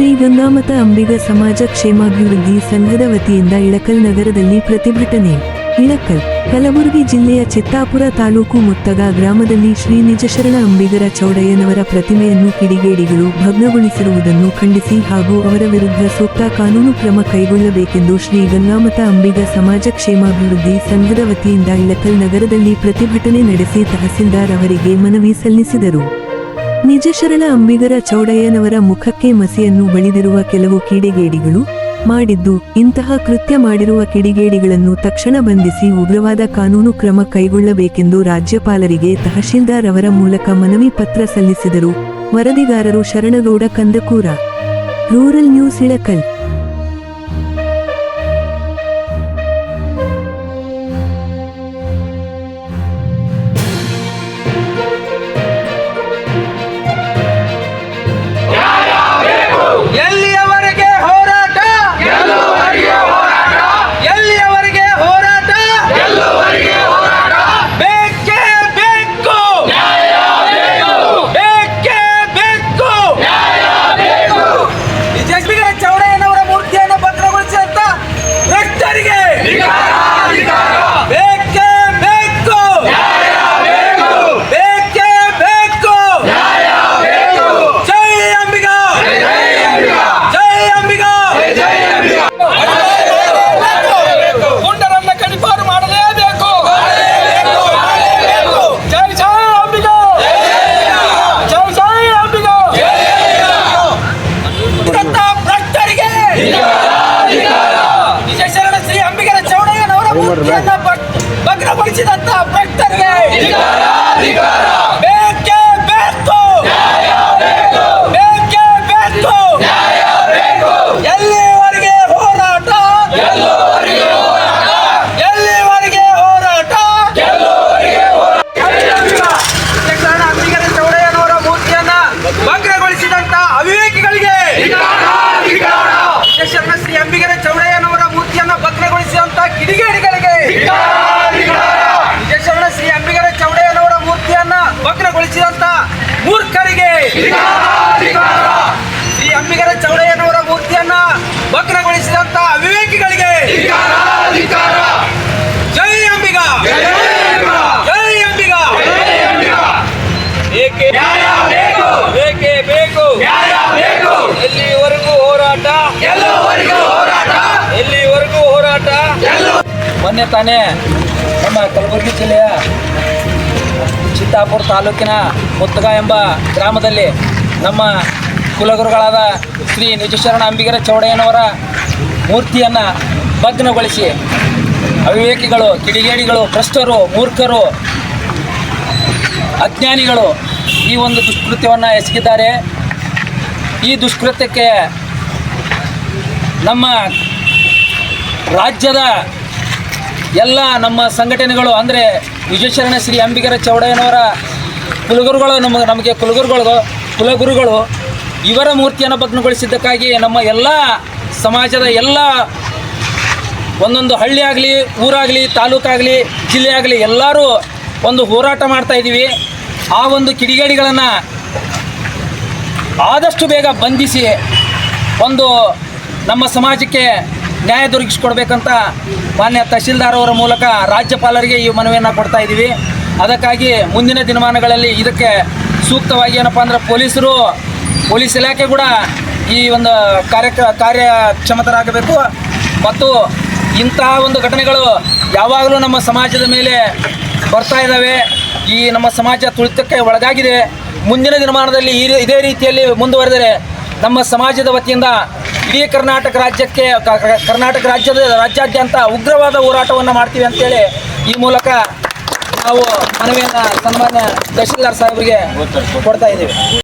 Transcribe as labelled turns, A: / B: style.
A: ಗಂಗಾಮತ ಅಂಬಿಗ ಸಮಾಜ ಕ್ಷೇಮಾಭಿವೃದ್ಧಿ ಸಂಘದ ವತಿಯಿಂದ ಇಳಕಲ್ ನಗರದಲ್ಲಿ ಪ್ರತಿಭಟನೆ. ಇಳಕಲ್, ಕಲಬುರಗಿ ಜಿಲ್ಲೆಯ ಚಿತ್ತಾಪುರ ತಾಲೂಕು ಮುತ್ತಗ ಗ್ರಾಮದಲ್ಲಿ ಶ್ರೀ ನಿಜಶರಣ ಅಂಬಿಗರ ಚೌಡಯ್ಯನವರ ಪ್ರತಿಮೆಯನ್ನು ಕಿಡಿಗೇಡಿಗಳು ಭಗ್ನಗೊಳಿಸಿರುವುದನ್ನು ಖಂಡಿಸಿ ಹಾಗೂ ಅವರ ವಿರುದ್ಧ ಸೂಕ್ತ ಕಾನೂನು ಕ್ರಮ ಕೈಗೊಳ್ಳಬೇಕೆಂದು ಶ್ರೀ ಗಂಗಾಮತ ಅಂಬಿಗ ಸಮಾಜ ಕ್ಷೇಮಾಭಿವೃದ್ಧಿ ಸಂಘದ ವತಿಯಿಂದ ಇಳಕಲ್ ನಗರದಲ್ಲಿ ಪ್ರತಿಭಟನೆ ನಡೆಸಿ ತಹಸೀಲ್ದಾರ್ ಅವರಿಗೆ ಮನವಿ ಸಲ್ಲಿಸಿದರು. ನಿಜಶರಣ ಅಂಬಿಗರ ಚೌಡಯ್ಯನವರ ಮುಖಕ್ಕೆ ಮಸಿಯನ್ನು ಬಳಿದಿರುವ ಕೆಲವು ಕಿಡಿಗೇಡಿಗಳು ಮಾಡಿದ್ದು, ಇಂತಹ ಕೃತ್ಯ ಮಾಡಿರುವ ಕಿಡಿಗೇಡಿಗಳನ್ನು ತಕ್ಷಣ ಬಂಧಿಸಿ ಉಗ್ರವಾದ ಕಾನೂನು ಕ್ರಮ ಕೈಗೊಳ್ಳಬೇಕೆಂದು ರಾಜ್ಯಪಾಲರಿಗೆ ತಹಶೀಲ್ದಾರ್ ಅವರ ಮೂಲಕ ಮನವಿ ಪತ್ರ ಸಲ್ಲಿಸಿದರು. ವರದಿಗಾರರು Sharanagouda Kandakura. Rural news Ilkal.
B: बघ बक्षी दत्ता आंबेडकर ಮೂರ್ಖರಿಗೆ ಶ್ರೀ ಅಂಬಿಗರ ಚೌಡಯ್ಯನವರ ಮೂರ್ತಿಯನ್ನ ಭಗ್ನಗೊಳಿಸಿದಂತ ಅವಿವೇಕಿಗಳಿಗೆ ಜೈ ಅಂಬಿಗ. ಜೈ ಅಂಬಿಗ. ಏಕೆ ಬೇಕೇ. ಬೇಕು? ಎಲ್ಲಿವರೆಗೂ ಹೋರಾಟ? ಎಲ್ಲಿವರೆಗೂ ಹೋರಾಟ? ಮೊನ್ನೆ ತಾನೇ ನಮ್ಮ ಕಲಬುರಗಿ ಜಿಲ್ಲೆಯ ಚಿತ್ತಾಪುರ ತಾಲೂಕಿನ ಮುತ್ತಗ ಎಂಬ ಗ್ರಾಮದಲ್ಲಿ ನಮ್ಮ ಕುಲಗುರುಗಳಾದ ಶ್ರೀ ನಿಜಶರಣ ಅಂಬಿಗರ ಚೌಡಯ್ಯನವರ ಮೂರ್ತಿಯನ್ನು ಭಗ್ನಗೊಳಿಸಿ ಅವಿವೇಕಿಗಳು, ಕಿಡಿಗೇಡಿಗಳು, ಭ್ರಷ್ಟರು, ಮೂರ್ಖರು, ಅಜ್ಞಾನಿಗಳು ಈ ಒಂದು ದುಷ್ಕೃತ್ಯವನ್ನು ಎಸಗಿದ್ದಾರೆ. ಈ ದುಷ್ಕೃತ್ಯಕ್ಕೆ ನಮ್ಮ ರಾಜ್ಯದ ಎಲ್ಲ ನಮ್ಮ ಸಂಘಟನೆಗಳು, ಅಂದರೆ ವಿಜಯಶರಣ ಶ್ರೀ ಅಂಬಿಗರ ಚೌಡಯ್ಯನವರ ಕುಲಗುರುಗಳು, ನಮ್ಮ, ನಮಗೆ ಕುಲಗುರುಗಳು ಕುಲಗುರುಗಳು, ಇವರ ಮೂರ್ತಿಯನ್ನು ಭಗ್ನಗೊಳಿಸಿದ್ದಕ್ಕಾಗಿ ನಮ್ಮ ಎಲ್ಲ ಸಮಾಜದ ಎಲ್ಲ ಒಂದೊಂದು ಹಳ್ಳಿ ಆಗಲಿ, ಊರಾಗಲಿ, ತಾಲೂಕಾಗಲಿ ಜಿಲ್ಲೆ ಆಗಲಿ ಎಲ್ಲರೂ ಒಂದು ಹೋರಾಟ ಮಾಡ್ತಾ ಇದ್ದೀವಿ. ಆ ಒಂದು ಕಿಡಿಗೇಡಿಗಳನ್ನು ಆದಷ್ಟು ಬೇಗ ಬಂಧಿಸಿ ಒಂದು ನಮ್ಮ ಸಮಾಜಕ್ಕೆ ನ್ಯಾಯ ದೊರಕಿಸಿಕೊಡ್ಬೇಕಂತ ಮಾನ್ಯ ತಹಶೀಲ್ದಾರ್ ಅವರ ಮೂಲಕ ರಾಜ್ಯಪಾಲರಿಗೆ ಈ ಮನವಿಯನ್ನು ಕೊಡ್ತಾ ಇದ್ದೀವಿ. ಅದಕ್ಕಾಗಿ ಮುಂದಿನ ದಿನಮಾನಗಳಲ್ಲಿ ಇದಕ್ಕೆ ಸೂಕ್ತವಾಗಿ ಏನಪ್ಪ ಅಂದ್ರೆ ಪೊಲೀಸರು, ಪೊಲೀಸ್ ಇಲಾಖೆ ಕೂಡ ಈ ಒಂದು ಕಾರ್ಯ ಕಾರ್ಯಕ್ಷಮತರಾಗಬೇಕು. ಮತ್ತು ಇಂತಹ ಒಂದು ಘಟನೆಗಳು ಯಾವಾಗಲೂ ನಮ್ಮ ಸಮಾಜದ ಮೇಲೆ ಬರ್ತಾ ಇದ್ದಾವೆ. ಈ ನಮ್ಮ ಸಮಾಜ ತುಳಿತಕ್ಕೆ ಒಳಗಾಗಿದೆ. ಮುಂದಿನ ದಿನಮಾನದಲ್ಲಿ ಇದೇ ರೀತಿಯಲ್ಲಿ ಮುಂದುವರೆದರೆ ನಮ್ಮ ಸಮಾಜದ ವತಿಯಿಂದ ಇಡೀ ಕರ್ನಾಟಕ ರಾಜ್ಯಕ್ಕೆ ಕರ್ನಾಟಕ ರಾಜ್ಯದ ರಾಜ್ಯಾದ್ಯಂತ ಉಗ್ರವಾದ ಹೋರಾಟವನ್ನು ಮಾಡ್ತೀವಿ ಅಂತೇಳಿ ಈ ಮೂಲಕ ನಾವು ಮನವಿಯನ್ನು ಸನ್ಮಾನ್ಯ ತಹಶೀಲ್ದಾರ್ ಸಾಹೇಬರಿಗೆ ಕೊಡ್ತಾ ಇದ್ದೀವಿ.